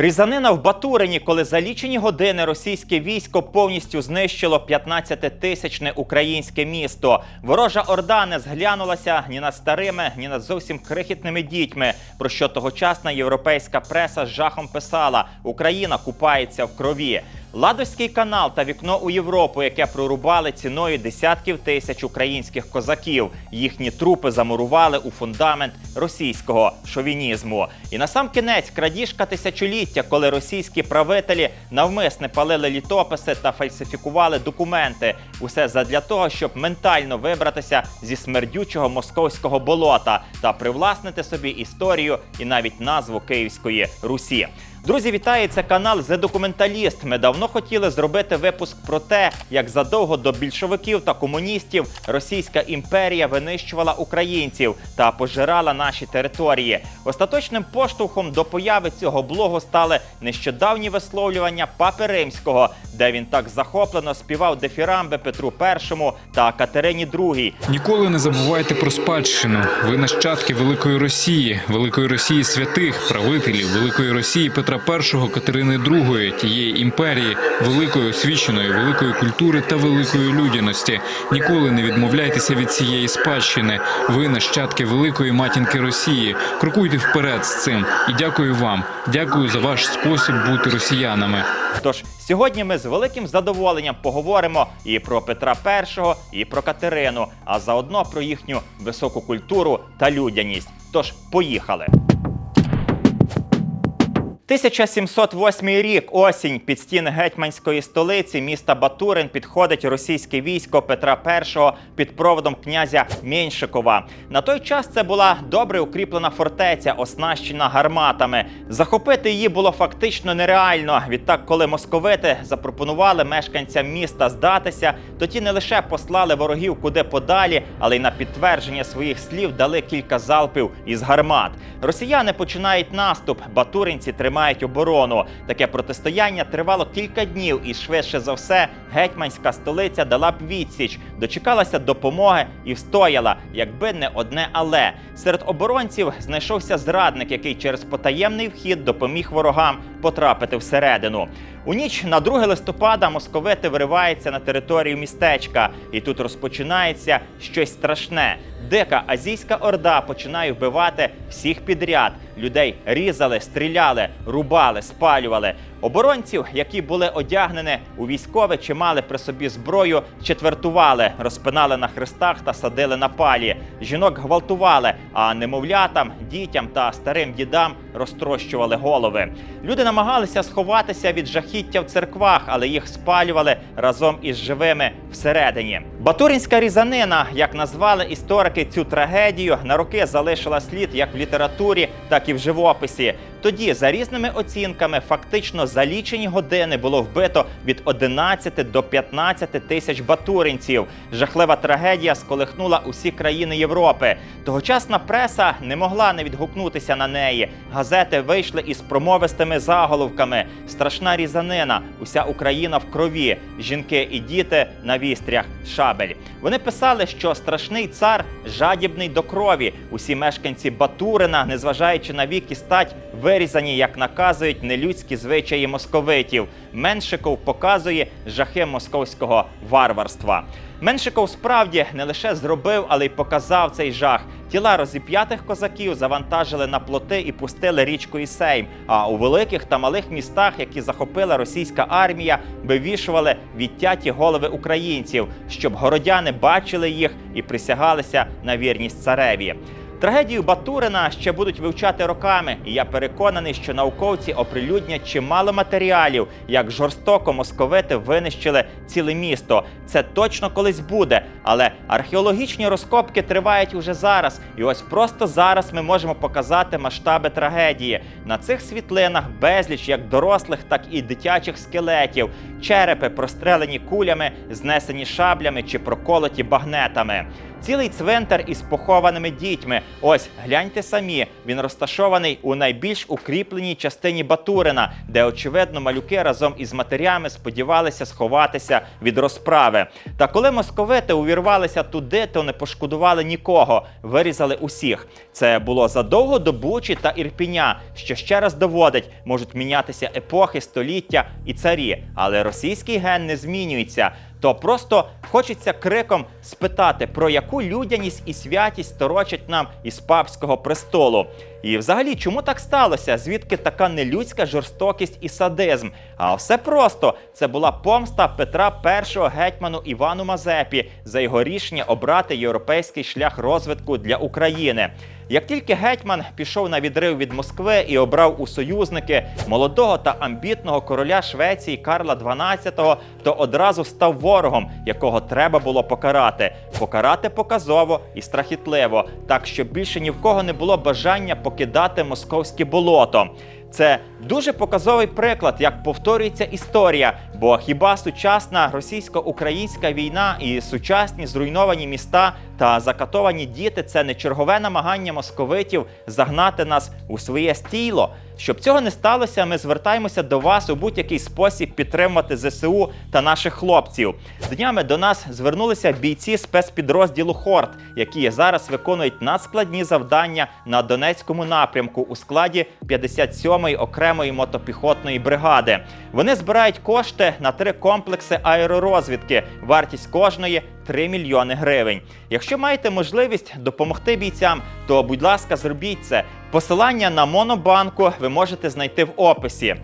Різанина в Батурині, коли за лічені години російське військо повністю знищило 15-тисячне українське місто. Ворожа орда не зглянулася ні над старими, ні над зовсім крихітними дітьми. Про що тогочасна європейська преса з жахом писала: Україна купається в крові. Ладозький канал та вікно у Європу, яке прорубали ціною десятків тисяч українських козаків. Їхні трупи замурували у фундамент російського шовінізму. І на сам кінець крадіжка тисячоліття, коли російські правителі навмисне палили літописи та фальсифікували документи. Усе задля того, щоб ментально вибратися зі смердючого московського болота та привласнити собі історію і навіть назву Київської Русі. Друзі, вітаю! Це канал «The Документаліст». Ми давно хотіли зробити випуск про те, як задовго до більшовиків та комуністів Російська імперія винищувала українців та пожирала наші території. Остаточним поштовхом до появи цього блогу стали нещодавні висловлювання Папи Римського, де він так захоплено співав дифірамби Петру І та Катерині II. Ніколи не забувайте про спадщину. Ви нащадки великої Росії, великої Росії святих, правителів, великої Росії Петра І, Катерини II, тієї імперії, великої освіченої, великої культури та великої людяності. Ніколи не відмовляйтеся від цієї спадщини. Ви нащадки великої матінки Росії. Крокуйте вперед з цим. І дякую вам. Дякую за ваш спосіб бути росіянами. Тож сьогодні ми з великим задоволенням поговоримо і про Петра І, і про Катерину, а заодно про їхню високу культуру та людяність. Тож поїхали. 1708 рік, осінь, під стіни гетьманської столиці міста Батурин підходить російське військо Петра І під проводом князя Меншикова. На той час це була добре укріплена фортеця, оснащена гарматами. Захопити її було фактично нереально. Відтак, коли московити запропонували мешканцям міста здатися, то ті не лише послали ворогів куди подалі, але й на підтвердження своїх слів дали кілька залпів із гармат. Росіяни починають наступ, батуринці тримають оборону. Таке протистояння тривало кілька днів, і швидше за все гетьманська столиця дала б відсіч, дочекалася допомоги і встояла, якби не одне але. Серед оборонців знайшовся зрадник, який через потаємний вхід допоміг ворогам потрапити всередину. У ніч на 2 листопада московити вириваються на територію містечка, і тут розпочинається щось страшне. Дика азійська орда починає вбивати всіх підряд. Людей різали, стріляли, рубали, спалювали. Оборонців, які були одягнені у військове чи мали при собі зброю, четвертували, розпинали на хрестах та садили на палі. Жінок гвалтували, а немовлятам, дітям та старим дідам розтрощували голови. Люди намагалися сховатися від жахіття в церквах, але їх спалювали разом із живими всередині. Батуринська різанина, як назвали історики цю трагедію, на роки залишила слід як в літературі, так і в живописі. Тоді, за різними оцінками, фактично за лічені години було вбито від 11 до 15 тисяч батуринців. Жахлива трагедія сколихнула усі країни Європи. Тогочасна преса не могла не відгукнутися на неї. Газети вийшли із промовистими заголовками: страшна різанина, уся Україна в крові, жінки і діти на вістрях шабель. Вони писали, що страшний цар жадібний до крові. Усі мешканці Батурина, незважаючи на вік і стать, вирізані, як наказують нелюдські звичаї московитів. Меншиков показує жахи московського варварства. Меншиков справді не лише зробив, але й показав цей жах. Тіла розіп'ятих козаків завантажили на плоти і пустили річку Сейм. А у великих та малих містах, які захопила російська армія, вивішували відтяті голови українців, щоб городяни бачили їх і присягалися на вірність цареві. Трагедію Батурина ще будуть вивчати роками, і я переконаний, що науковці оприлюднять чимало матеріалів, як жорстоко московити винищили ціле місто. Це точно колись буде, але археологічні розкопки тривають уже зараз. І ось просто зараз ми можемо показати масштаби трагедії. На цих світлинах безліч як дорослих, так і дитячих скелетів, черепи прострелені кулями, знесені шаблями чи проколоті багнетами. Цілий цвинтар із похованими дітьми. Ось гляньте самі. Він розташований у найбільш укріпленій частині Батурина, де очевидно малюки разом із матерями сподівалися сховатися від розправи. Та коли московити увірвалися туди, то не пошкодували нікого, вирізали усіх. Це було задовго до Бучі та Ірпіня, що ще раз доводить, можуть мінятися епохи, століття і царі, але російський ген не змінюється. То просто хочеться криком спитати, про яку людяність і святість торочать нам із папського престолу. І взагалі, чому так сталося? Звідки така нелюдська жорстокість і садизм? А все просто це була помста Петра І гетьману Івану Мазепі за його рішення обрати європейський шлях розвитку для України. Як тільки гетьман пішов на відрив від Москви і обрав у союзники молодого та амбітного короля Швеції Карла XII, то одразу став ворогом, якого треба було покарати. Покарати показово і страхітливо, так щоб більше ні в кого не було бажання покидати московське болото. Це дуже показовий приклад, як повторюється історія. Бо хіба сучасна російсько-українська війна і сучасні зруйновані міста та закатовані діти це не чергове намагання московитів загнати нас у своє стіло? Щоб цього не сталося, ми звертаємося до вас у будь-який спосіб підтримувати ЗСУ та наших хлопців. Днями до нас звернулися бійці спецпідрозділу Хорт, які зараз виконують надскладні завдання на Донецькому напрямку у складі 57-ї окремої мотопіхотної бригади. Вони збирають кошти на три комплекси аеророзвідки. Вартість кожної 3 мільйони гривень. Якщо маєте можливість допомогти бійцям, то будь ласка, зробіть це. Посилання на монобанку ви можете знайти в описі.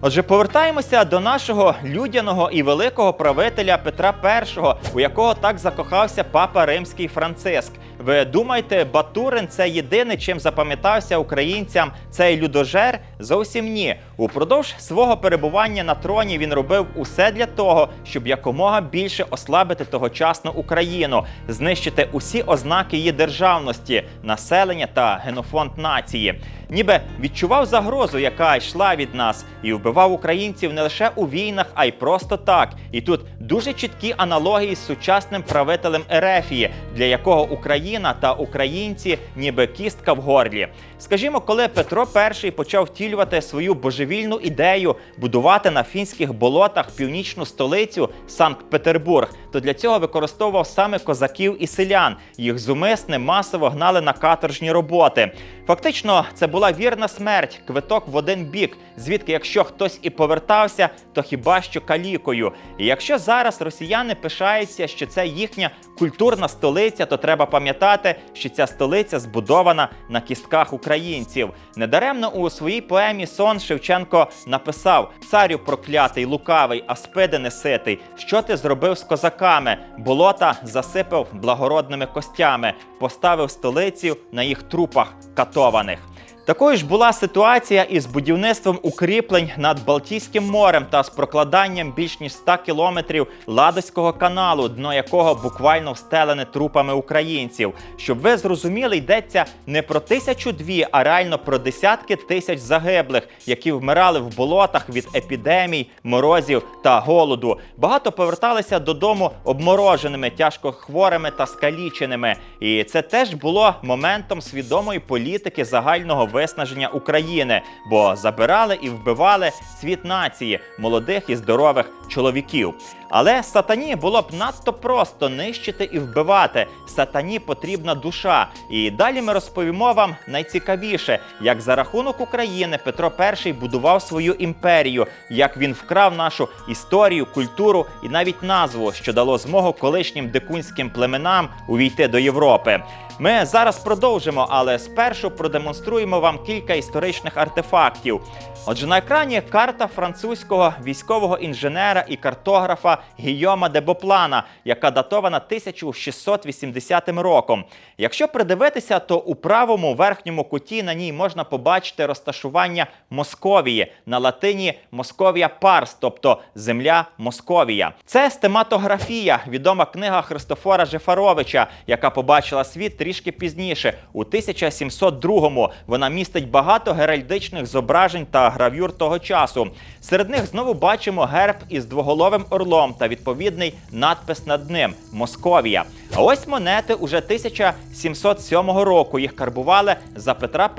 Отже, повертаємося до нашого людяного і великого правителя Петра І, у якого так закохався папа римський Франциск. Ви думаєте, Батурин це єдине, чим запам'ятався українцям цей людожер? Зовсім ні. Упродовж свого перебування на троні він робив усе для того, щоб якомога більше ослабити тогочасну Україну, знищити усі ознаки її державності, населення та генофонд нації. Ніби відчував загрозу, яка йшла від нас, і вбивав українців не лише у війнах, а й просто так. І тут дуже чіткі аналогії з сучасним правителем Ерефії, для якого Україна та українці ніби кістка в горлі. Скажімо, коли Петро І почав втілювати свою божевільну ідею будувати на фінських болотах північну столицю Санкт-Петербург, то для цього використовував саме козаків і селян. Їх зумисне масово гнали на каторжні роботи. Фактично, це була вірна смерть, квиток в один бік, звідки, якщо хтось і повертався, то хіба що калікою. І якщо зараз росіяни пишаються, що це їхня культурна столиця, то треба пам'ятати, що ця столиця збудована на кістках українців. Недаремно у своїй поемі Сон Шевченко написав: Царю проклятий, лукавий, а спиди не ситий. Що ти зробив з козаками? Болота засипав благородними костями, поставив столицю на їх трупах катованих. Такою ж була ситуація із будівництвом укріплень над Балтійським морем та з прокладанням більш ніж 100 кілометрів Ладоського каналу, дно якого буквально встелене трупами українців. Щоб ви зрозуміли, йдеться не про тисячу дві, а реально про десятки тисяч загиблих, які вмирали в болотах від епідемій, морозів та голоду. Багато поверталися додому обмороженими, тяжко хворими та скаліченими. І це теж було моментом свідомої політики загального виснаження України, бо забирали і вбивали світ нації, молодих і здорових чоловіків. Але сатані було б надто просто нищити і вбивати. Сатані потрібна душа. І далі ми розповімо вам найцікавіше, як за рахунок України Петро І будував свою імперію, як він вкрав нашу історію, культуру і навіть назву, що дало змогу колишнім дикунським племенам увійти до Європи. Ми зараз продовжимо, але спершу продемонструємо вам кілька історичних артефактів. Отже, на екрані карта французького військового інженера і картографа Гійома де Боплана, яка датована 1680 роком. Якщо придивитися, то у правому верхньому куті на ній можна побачити розташування Московії на латині Московія Парс, тобто земля Московія. Це стематографія, відома книга Христофора Жефаровича, яка побачила світ трішки пізніше, у 1702-му. Вона містить багато геральдичних зображень та гравюр того часу. Серед них знову бачимо герб із двоголовим орлом та відповідний надпис над ним Московія. А ось монети уже 1707 року. Їх карбували за Петра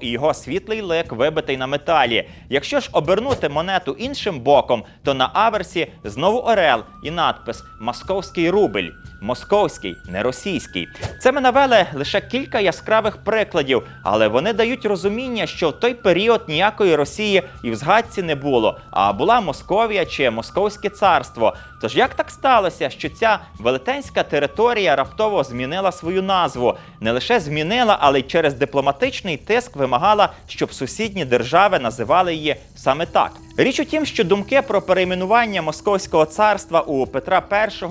І і його світлий лик вибитий на металі. Якщо ж обернути монету іншим боком, то на аверсі знову орел і надпис Московський рубль. Московський, не російський. Це ми навели лише кілька яскравих прикладів, але вони дають розуміння, що в той період ніякої Росії і в згадці не було, а була Московія чи Московське царство. Тож як так сталося, що ця велетенська територія раптово змінила свою назву? Не лише змінила, але й через дипломатичний тиск вимагала, щоб сусідні держави називали її саме так. Річ у тім, що думки про перейменування Московського царства у Петра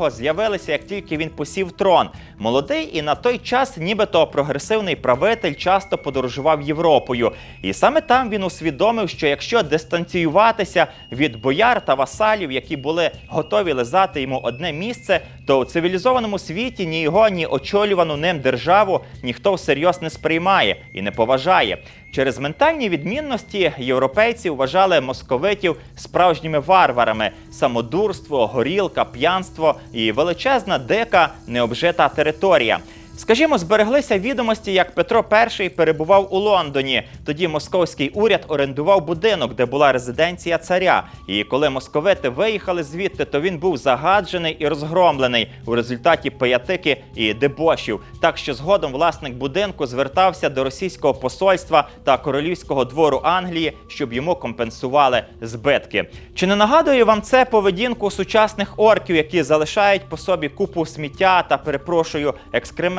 І з'явилися, як тільки він посів трон. Молодий і на той час, нібито прогресивний правитель, часто подорожував Європою. І саме там він усвідомив, що якщо дистанціюватися від бояр та васалів, які були готові лизати йому одне місце, то у цивілізованому світі ні його, ні очолювану ним державу ніхто всерйоз не сприймає і не поважає. Через ментальні відмінності європейці вважали московитів справжніми варварами: самодурство, горілка, п'янство і величезна дика необжита територія. Скажімо, збереглися відомості, як Петро І перебував у Лондоні. Тоді московський уряд орендував будинок, де була резиденція царя. І коли московити виїхали звідти, то він був загаджений і розгромлений у результаті пиятики і дебошів. Так що згодом власник будинку звертався до російського посольства та королівського двору Англії, щоб йому компенсували збитки. Чи не нагадує вам це поведінку сучасних орків, які залишають по собі купу сміття та перепрошую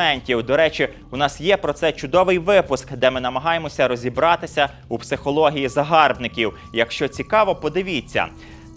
екскрементів? До речі, у нас є про це чудовий випуск, де ми намагаємося розібратися у психології загарбників. Якщо цікаво, подивіться.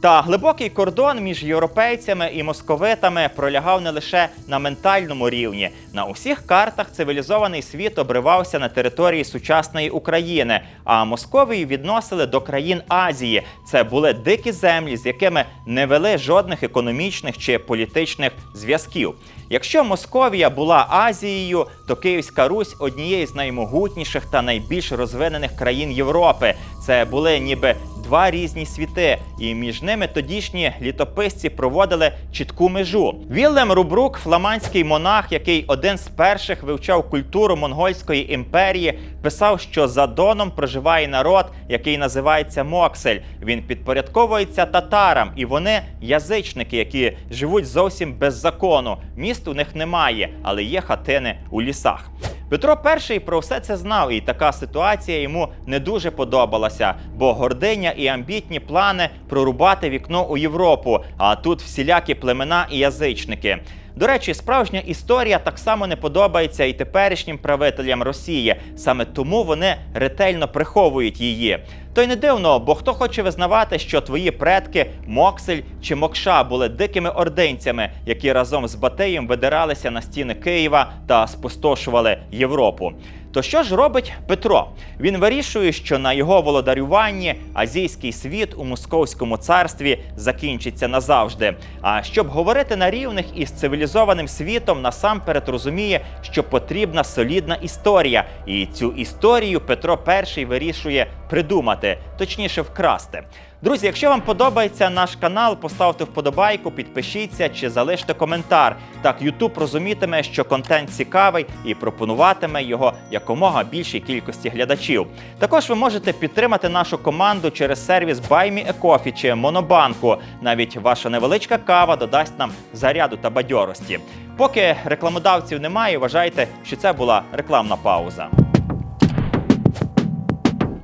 Та глибокий кордон між європейцями і московитами пролягав не лише на ментальному рівні. На усіх картах цивілізований світ обривався на території сучасної України, а Московію відносили до країн Азії. Це були дикі землі, з якими не вели жодних економічних чи політичних зв'язків. Якщо Московія була Азією, то Київська Русь однією з наймогутніших та найбільш розвинених країн Європи. Це були ніби два різні світи, і між ними тодішні літописці проводили чітку межу. Віллем Рубрук, фламандський монах, який один з перших вивчав культуру монгольської імперії, писав, що за Доном проживає народ, який називається Моксель. Він підпорядковується татарам, і вони язичники, які живуть зовсім без закону. Міст у них немає, але є хатини у лісах. Петро І про все це знав, і така ситуація йому не дуже подобалася, бо гординя і амбітні плани прорубати вікно у Європу, а тут всілякі племена і язичники. До речі, справжня історія так само не подобається і теперішнім правителям Росії. Саме тому вони ретельно приховують її. То й не дивно, бо хто хоче визнавати, що твої предки Моксель чи Мокша були дикими ординцями, які разом з Батиєм видиралися на стіни Києва та спустошували Європу. То що ж робить Петро? Він вирішує, що на його володарюванні азійський світ у московському царстві закінчиться назавжди. А щоб говорити на рівних із цивілізованим світом, насамперед розуміє, що потрібна солідна історія, і цю історію Петро І вирішує придумати, точніше вкрасти. Друзі, якщо вам подобається наш канал, поставте вподобайку, підпишіться чи залиште коментар. Так YouTube розумітиме, що контент цікавий і пропонуватиме його якомога більшій кількості глядачів. Також ви можете підтримати нашу команду через сервіс BuyMeACoffee чи Монобанку. Навіть ваша невеличка кава додасть нам заряду та бадьорості. Поки рекламодавців немає, вважайте, що це була рекламна пауза.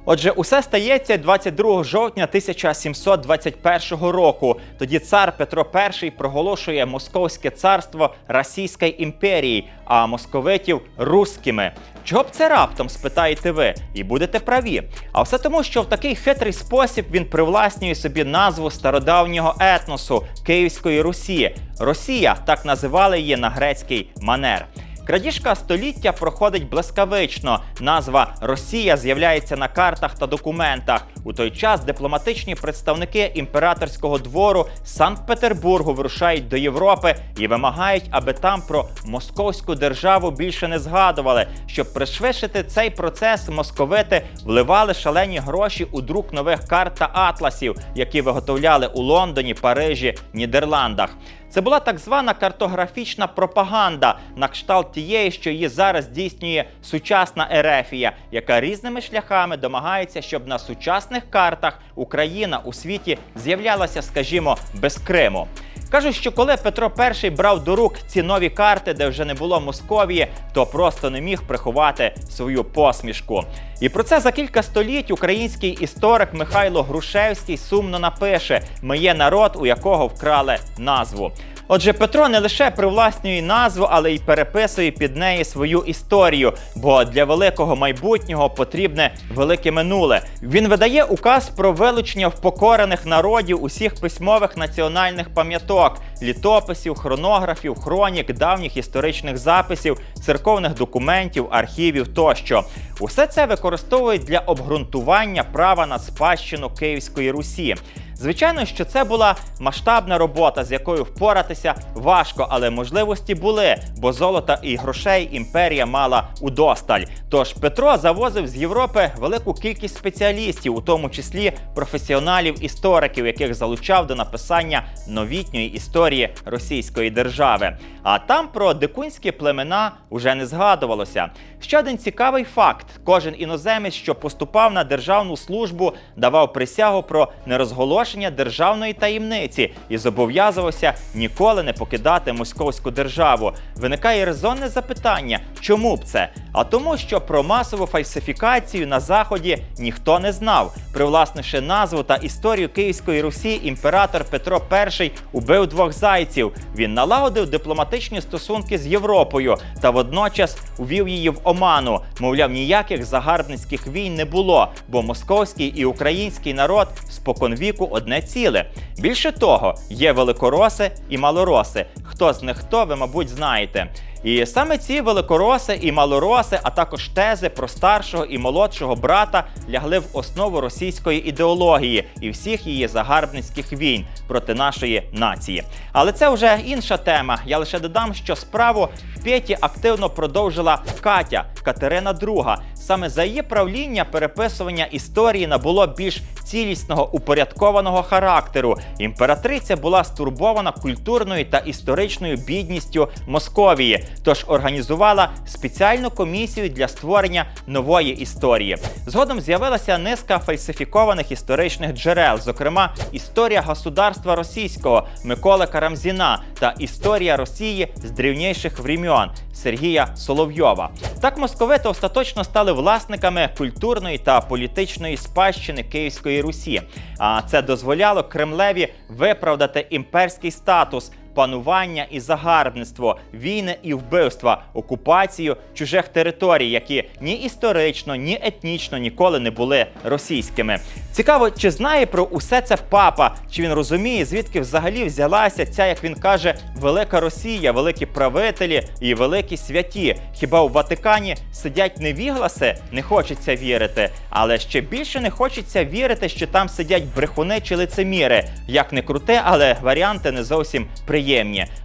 Отже, усе стається 22 жовтня 1721 року. Тоді цар Петро І проголошує Московське царство Російської імперії, а московитів руськими. Чого б це раптом спитаєте ви? І будете праві. А все тому, що в такий хитрий спосіб він привласнює собі назву стародавнього етносу Київської Русі. Росія так називали її на грецький манер. Крадіжка століття проходить блискавично. Назва Росія з'являється на картах та документах. У той час дипломатичні представники імператорського двору Санкт-Петербургу вирушають до Європи і вимагають, аби там про московську державу більше не згадували. Щоб пришвидшити цей процес, московити вливали шалені гроші у друк нових карт та атласів, які виготовляли у Лондоні, Парижі, Нідерландах. Це була так звана картографічна пропаганда на кшталт тієї, що її зараз здійснює сучасна Ерефія, яка різними шляхами домагається, щоб на сучасних картах Україна у світі з'являлася, скажімо, без Криму. Кажуть, що коли Петро І брав до рук ці нові карти, де вже не було Московії, то просто не міг приховати свою посмішку. І про це за кілька століть український історик Михайло Грушевський сумно напише: Ми є народ, у якого вкрали назву. Отже, Петро не лише привласнює назву, але й переписує під неї свою історію, бо для великого майбутнього потрібне велике минуле. Він видає указ про вилучення впокорених народів усіх письмових національних пам'яток, літописів, хронографів, хронік, давніх історичних записів, церковних документів, архівів тощо. Усе це використовують для обґрунтування права на спадщину Київської Русі. Звичайно, що це була масштабна робота, з якою впоратися важко, але можливості були, бо золота і грошей імперія мала удосталь. Тож Петро завозив з Європи велику кількість спеціалістів, у тому числі професіоналів-істориків, яких залучав до написання новітньої історії Російської держави. А там про дикунські племена уже не згадувалося. Ще один цікавий факт: кожен іноземець, що поступав на державну службу, давав присягу про нерозголошення державної таємниці і зобов'язувався ніколи не покидати московську державу. Виникає резонне запитання, чому б це? А тому, що про масову фальсифікацію на заході ніхто не знав. Привласнивши назву та історію Київської Русі, імператор Петро І убив двох зайців. Він налагодив дипломатичні стосунки з Європою та водночас увів її в оману. Мовляв, ніяких загарбницьких війн не було, бо московський і український народ споконвіку одне ціле. Більше того, є великороси і малороси. Хто з них хто, ви, мабуть, знаєте. І саме ці великороси і малороси, а також тези про старшого і молодшого брата лягли в основу російської ідеології і всіх її загарбницьких війн проти нашої нації. Але це вже інша тема. Я лише додам, що справу Петі активно продовжила Катя Катерина II. Саме за її правління переписування історії набуло більш цілісного упорядкованого характеру. Імператриця була стурбована культурною та історичною бідністю Московії, тож організувала спеціальну комісію для створення нової історії. Згодом з'явилася низка фальсифікованих історичних джерел, зокрема історія государства російського Миколи Карамзіна та історія Росії з древніших времен Сергія Соловйова. Так московити остаточно стали власниками культурної та політичної спадщини Київської Русі. А це дозволяло Кремлеві виправдати імперський статус. Панування і загарбництво, війни і вбивства, окупацію чужих територій, які ні історично, ні етнічно ніколи не були російськими. Цікаво, чи знає про усе це папа, чи він розуміє, звідки взагалі взялася ця, як він каже, велика Росія, великі правителі і великі святі. Хіба у Ватикані сидять невігласи? Не хочеться вірити. Але ще більше не хочеться вірити, що там сидять брехуни чи лицеміри. Як не круте, але варіанти не зовсім приємні.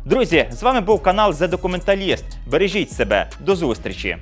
Друзі, з вами був канал The Документаліст. Бережіть себе, до зустрічі.